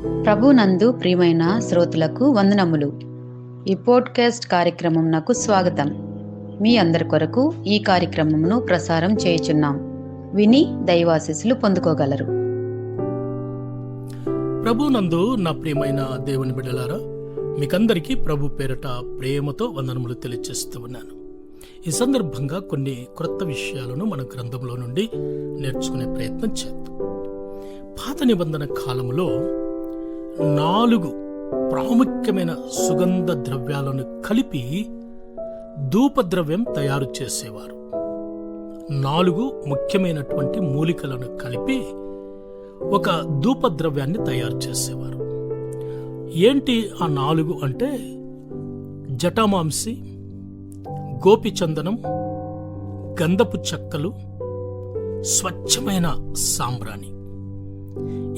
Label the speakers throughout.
Speaker 1: ప్రభునందు ప్రియమైన శ్రోతలకు వందనములు. ఈ పోడ్కాస్ట్ కార్యక్రమం నాకు స్వాగతం. మీ అందరి కొరకు ఈ కార్యక్రమమును ప్రసారం చేయుచున్నాం. విని దైవాశీస్సులు పొందుకోగలరు.
Speaker 2: ప్రభునందు నా ప్రియమైన దేవుని బిడ్డలారా మీకందరికీ ప్రభు పేరట ప్రేమతో వందనములు తెలియజేస్తూ ఉన్నాను. ఈ సందర్భంగా కొన్ని క్రొత్త విషయాలను మన గ్రంథంలో నుండి నేర్చుకునే ప్రయత్నం చేద్దాం. పాత నిబంధన కాలంలో నాలుగు ప్రాముఖ్యమైన సుగంధ ద్రవ్యాలను కలిపి ధూపద్రవ్యం తయారు చేసేవారు. నాలుగు ముఖ్యమైనటువంటి మూలికలను కలిపి ఒక ధూపద్రవ్యాన్ని తయారు చేసేవారు. ఏంటి ఆ నాలుగు అంటే జటామాంసి గోపిచందనం గంధపు చెక్కలు స్వచ్ఛమైన సాంబ్రాణి.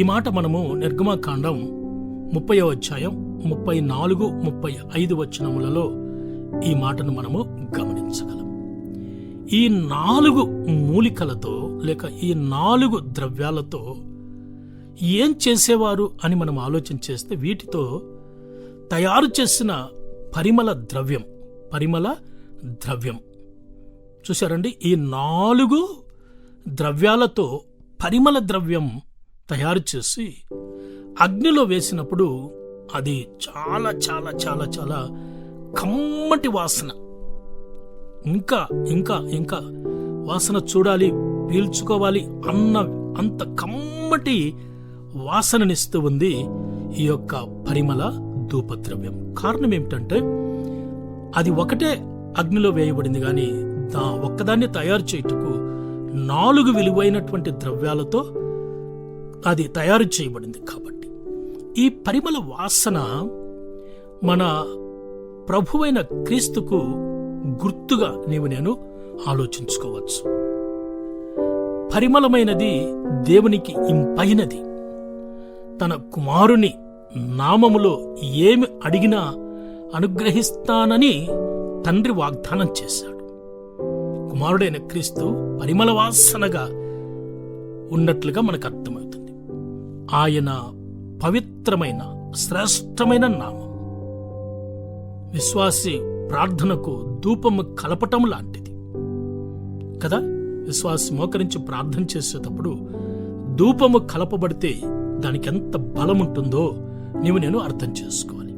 Speaker 2: ఈ మాట మనము నిర్గమాకాండం ముప్పై అధ్యాయం ముప్పై నాలుగు ముప్పై ఐదు వచనములలో ఈ మాటను మనము గమనించగలం. ఈ నాలుగు మూలికలతో లేక ఈ నాలుగు ద్రవ్యాలతో ఏం చేసేవారు అని మనం ఆలోచన చేస్తే వీటితో తయారు చేసిన పరిమళ ద్రవ్యం పరిమళ ద్రవ్యం. చూశారండి? ఈ నాలుగు ద్రవ్యాలతో పరిమళ ద్రవ్యం తయారు చేసి అగ్నిలో వేసినప్పుడు అది చాలా చాలా చాలా చాలా కమ్మటి వాసన. ఇంకా ఇంకా ఇంకా వాసన చూడాలి పీల్చుకోవాలి అన్న అంత కమ్మటి వాసననిస్తూ ఉంది ఈ యొక్క పరిమళ ధూపద్రవ్యం. కారణం ఏమిటంటే అది ఒకటే అగ్నిలో వేయబడింది కానీ దా ఒక్కదాన్ని తయారు చేయుటకు నాలుగు విలువైనటువంటి ద్రవ్యాలతో అది తయారు చేయబడింది కాబట్టి. ఈ పరిమళ వాసన మన ప్రభువైన క్రీస్తుకు గుర్తుగా నీవు నేను ఆలోచించుకోవచ్చు. పరిమళమైనది దేవునికి ఇంపైనది. తన కుమారుని నామములో ఏమి అడిగినా అనుగ్రహిస్తానని తండ్రి వాగ్దానం చేశాడు. కుమారుడైన క్రీస్తు పరిమళ వాసనగా ఉన్నట్లుగా మనకు అర్థమవుతుంది. ఆయన పవిత్రమైన శ్రేష్టమైన నామం. విశ్వాసి ప్రార్థనకు ధూపము కలపటం లాంటిది. కదా? విశ్వాసి మోకరించి ప్రార్థన చేసేటప్పుడు ధూపము కలపబడితే దానికి ఎంత బలం ఉంటుందో నీవు నేను అర్థం చేసుకోవాలి.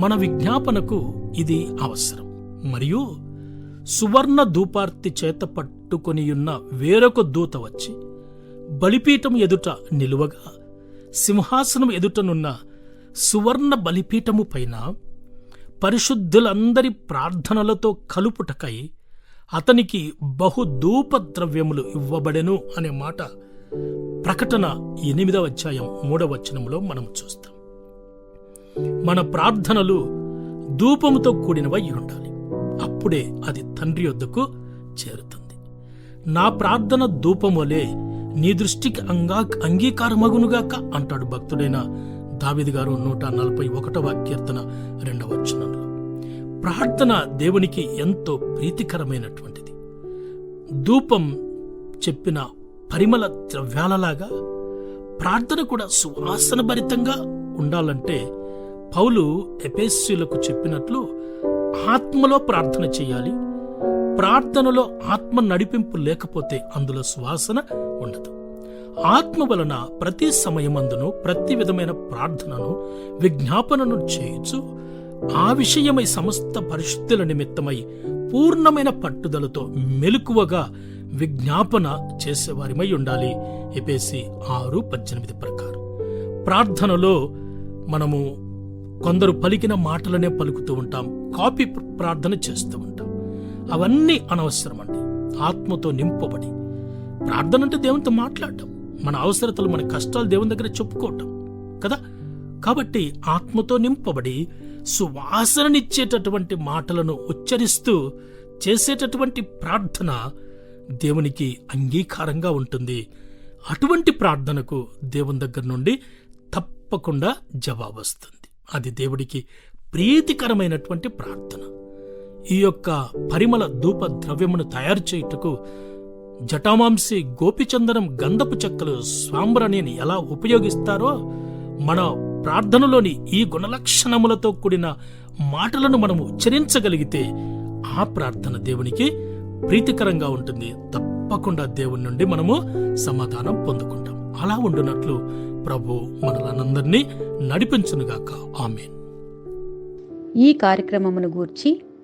Speaker 2: మన విజ్ఞాపనకు ఇది అవసరం. మరియు సువర్ణ ధూపార్తి చేత పట్టుకొని ఉన్న వేరొక దూత వచ్చి బలిపీఠం ఎదుట నిలువగా సింహాసనం ఎదుటనున్న సువర్ణ బలిపీఠము పైన పరిశుద్ధులందరి ప్రార్థనలతో కలుపుటకై అతనికి బహుధూప ద్రవ్యములు ఇవ్వబడెను అనే మాట ప్రకటన ఎనిమిదవ అధ్యాయం మూడవ వచనంలో మనం చూస్తాం. మన ప్రార్థనలు ధూపముతో కూడినవై ఉండాలి. అప్పుడే అది తండ్రి వద్దకు చేరుతుంది. నా ప్రార్థన ధూపం వలె నీ దృష్టికి అంగా అంగీకారమగునుగాక అంటాడు భక్తుడైన దావిది గారు నూట నలభై ఒకటవ కీర్తన రెండవ వచనంలో. ప్రార్థన దేవునికి ఎంతో ప్రీతికరమైనటువంటిది. ధూపం చెప్పిన పరిమళ ద్రవ్యాలలాగా ప్రార్థన కూడా సువాసన భరితంగా ఉండాలంటే పౌలు ఎపేస్యులకు చెప్పినట్లు ఆత్మలో ప్రార్థన చేయాలి ప్రార్థనలో ఆత్మ నడిపింపు లేకపోతే అందులో సువాసన ఉండదు. ఆత్మ వలన ప్రతి సమయమందును ప్రతి విధమైన ప్రార్థనను విజ్ఞాపనను చేయుచు ఆ విషయమై సమస్త పరిశుద్ధుల నిమిత్తమై పూర్ణమైన పట్టుదలతో మెలకువగా విజ్ఞాపన చేసేవారిమై ఉండాలి. ఎపేసి ఆరు పద్దెనిమిది ప్రకారం. ప్రార్థనలో మనము కొందరు పలికిన మాటలనే పలుకుతూ ఉంటాం కాపీ ప్రార్థన చేస్తూ ఉంటాం. అవన్నీ అనవసరమండి. ఆత్మతో నింపబడి. ప్రార్థన అంటే దేవునితో మాట్లాడటం. మన అవసరతలు మన కష్టాలు దేవుని దగ్గర చెప్పుకోవటం. కదా? కాబట్టి ఆత్మతో నింపబడి సువాసననిచ్చేటటువంటి మాటలను ఉచ్చరిస్తూ చేసేటటువంటి ప్రార్థన దేవునికి అంగీకారంగా ఉంటుంది. అటువంటి ప్రార్థనకు దేవుని దగ్గర నుండి తప్పకుండా జవాబు వస్తుంది. అది దేవుడికి ప్రీతికరమైనటువంటి ప్రార్థన. ఈ యొక్క పరిమళ ధూప ద్రవ్యమును తయారు చేయుటకు జటామాంసి గోపిచందనం గంధపు చెక్కలు సాంబ్రాణిని ఎలా ఉపయోగిస్తారో మన ప్రార్థనలోని ఈ గుణలక్షణములతో కూడిన మాటలను మనము ఉచ్చరించగలిగితే ఆ ప్రార్థన దేవునికి ప్రీతికరంగా ఉంటుంది. తప్పకుండా దేవుని నుండి మనము సమాధానం పొందుకుంటాం. అలా ఉండునట్లు ప్రభు మనలందరినీ నడిపించునుగాక. ఆమె
Speaker 1: ఈ కార్యక్రమమును గూర్చి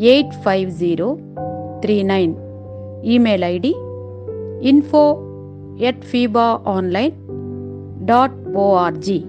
Speaker 1: eight five zero three nine. Email ID info at FIBA online dot O R G